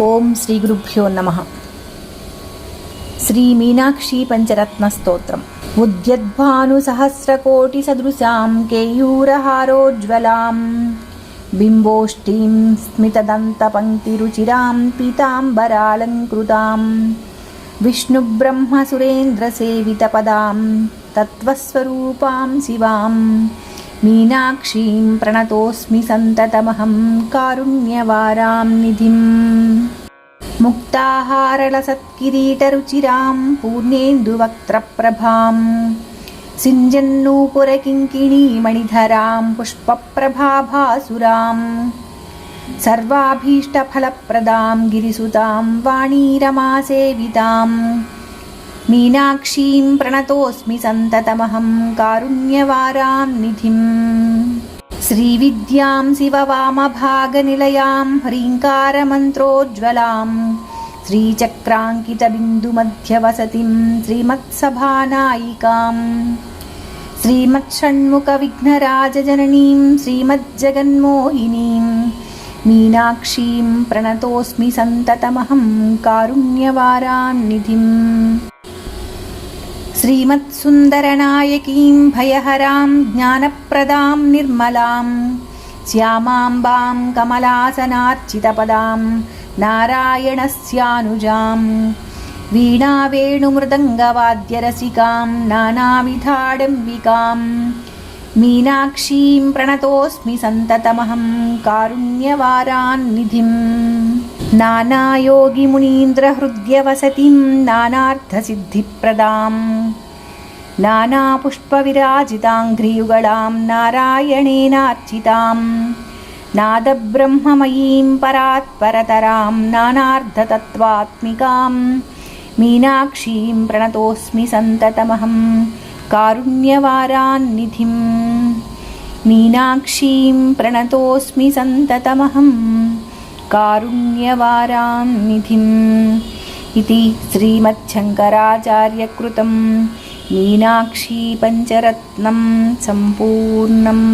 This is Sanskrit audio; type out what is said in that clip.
ఓం శ్రీ గురుభ్యో నమ. శ్రీ మీనాక్షి పంచరత్న స్తోత్రం. ఉద్యద్భానుసహస్రకోటి సదృశాం కేయూరహారోజ్వలాం. బింబోష్ఠీం స్మితదంతపంక్తిరుచిరాం పీతాంబరాలంకృతాం. విష్ణుబ్రహ్మసురేంద్రసేవితపదాం తత్వస్వరూపాం శివాం. मीनाक्षीं प्रणतोऽस्मि सन्ततमहं कारुण्यवारां निधिम्। मुक्ताहारलसत्किरीटरुचिरां पूर्णेन्दुवक्त्रप्रभां सिञ्जन्नूपुरकिङ्किणीमणिधरां पुष्पप्रभाभासुरां सर्वाभीष्टफलप्रदां गिरिसुतां वाणीरमासेवितां मीनाक्षीं प्रणतोऽस्मि सन्ततमहं कारुण्यवारां निधिम्। श्रीविद्यां शिववामभागनिलयां ह्रीङ्कारमन्त्रोज्ज्वलां श्रीचक्राङ्कितबिन्दुमध्यवसतिं श्रीमत्सभानायिकां श्रीमत्षण्मुखविघ्नराजजननीं श्रीमज्जगन्मोहिनीं मीनाक्षीं प्रणतोऽस्मि सन्ततमहं कारुण्यवारान्निधिम् श्रीमत्सुन्दरनायकीं भयहरां ज्ञानप्रदां निर्मलां श्यामाम्बां कमलासनार्चितपदां नारायणस्यानुजां वीणावेणुमृदङ्गवाद्यरसिकां नानाविधाडम्बिकां मीनाक्षीं प्रणतोऽस्मि सन्ततमहं कारुण्यवारान्निधिम् नानायोगिमुनीन्द्रहृद्यवसतिं नानार्थसिद्धिप्रदां नानापुष्पविराजिताङ्घ्रियुगळां नारायणेनार्चितां नादब्रह्ममयीं परात्परतरां नानार्धतत्त्वात्मिकां मीनाक्षीं प्रणतोऽस्मि सन्ततमहं कारुण्यवारान्निधिम् मीनाक्षीं प्रणतोऽस्मि सन्ततमहम् कारुण्यवारां निधिम् इति श्रीमच्छङ्कराचार्यकृतं मीनाक्षीपञ्चरत्नं सम्पूर्णम्